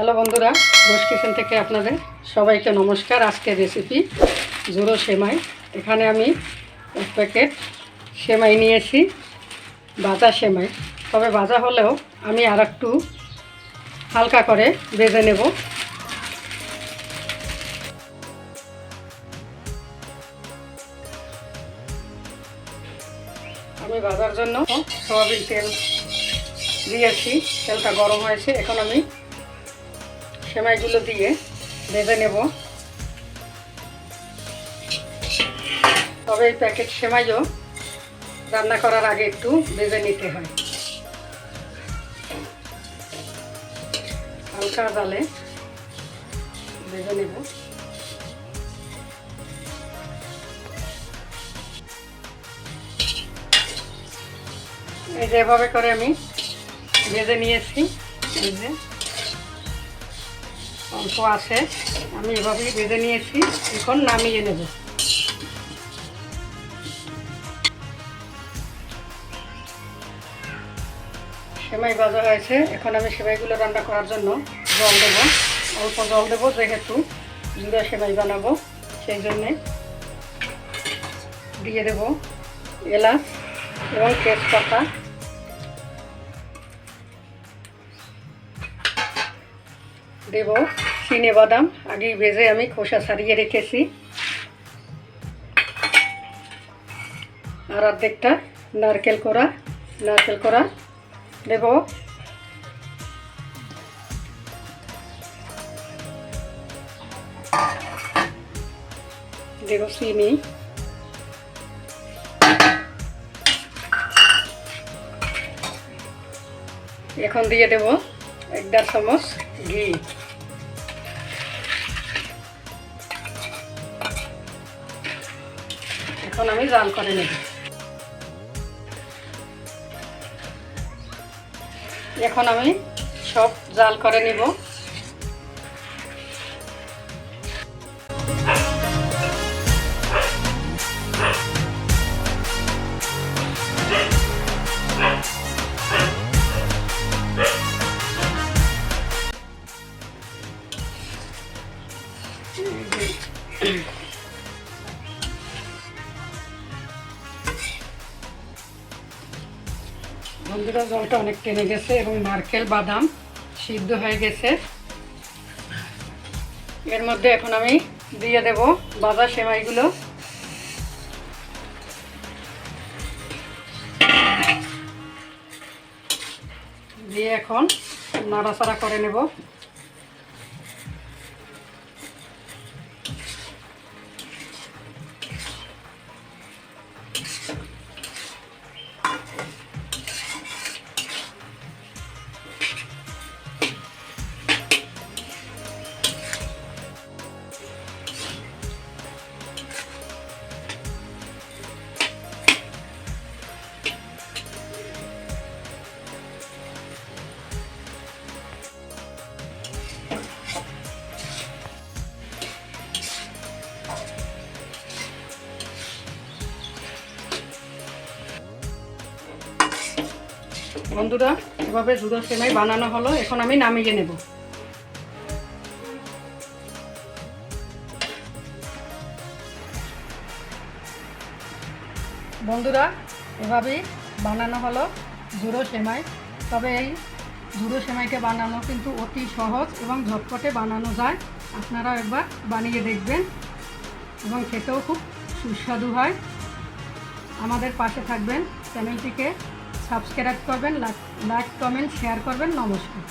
Hello বন্ধুরা, Ghosh kitchen থেকে আপনাদের সবাইকে নমস্কার। আজকের রেসিপি জুড়ো সেমাই। এখানে আমি এক প্যাকেট সেমাই নিয়েছি ভাজা সেমাই। তবে ভাজা হলেও আমি আর একটু হালকা করে ভেজে নেব। আমি ভাজার জন্য সয়াবিন তেল দিয়েছি। তেলটা গরম হয়েছে, এখন আমি সেমাইগুলো দিয়ে ভেজে নেব। তবে এই প্যাকেট সেমাইও রান্না করার আগে একটু ভেজে নিতে হয়। হালকা জালে ভেজে নেব। এই যে এভাবে করে আমি ভেজে নিয়েছি। এই অল্প আছে। আমি এভাবেই ভেজে নিয়েছি। এখন নামিয়ে নেব। সেমাই ভাজা হয়েছে। এখন আমি সেমাইগুলো রান্না করার জন্য জল দেব। অল্প জল দেবো যেহেতু জুড়া সেমাই বানাবো, সেই জন্যে দিয়ে দেব এলাচ এবং তেজপাতা। দেব চিনে বাদাম। আগেই ভেজে আমি খোসা ছাড়িয়ে রেখেছি। আর অর্ধেকটা নারকেল করা নারকেল করা দেব। দেব চিনি। এখন দিয়ে দেব এক দেড় চামচ ঘি। এখন আমি জাল করে নেব। এখন আমি সব জাল করে নেব। বন্ধুরা জলটা অনেক টেনে গেছে এবং নারকেল বাদাম সিদ্ধ হয়ে গেছে। এর মধ্যে এখন আমি দিয়ে দেব বাজা সেমাইগুলো। দিয়ে এখন নাড়াচাড়া করে নেব। বন্ধুরা, এভাবে জুড়ো সেমাই বানানো হলো, এখন আমি নামিয়ে নেব। বন্ধুরা, এভাবেই বানানো হলো জুড়ো সেমাই। তবে এই জুড়ো সেমাইকে বানানো কিন্তু অতি সহজ এবং ঝটপটে বানানো যায়। আপনারা একবার বানিয়ে দেখবেন এবং খেতেও খুব সুস্বাদু হয়। আমাদের পাশে থাকবেন চ্যানেলটিকে। সাবস্ক্রাইব করবেন লাইক কমেন্ট শেয়ার করবেন নমস্কার।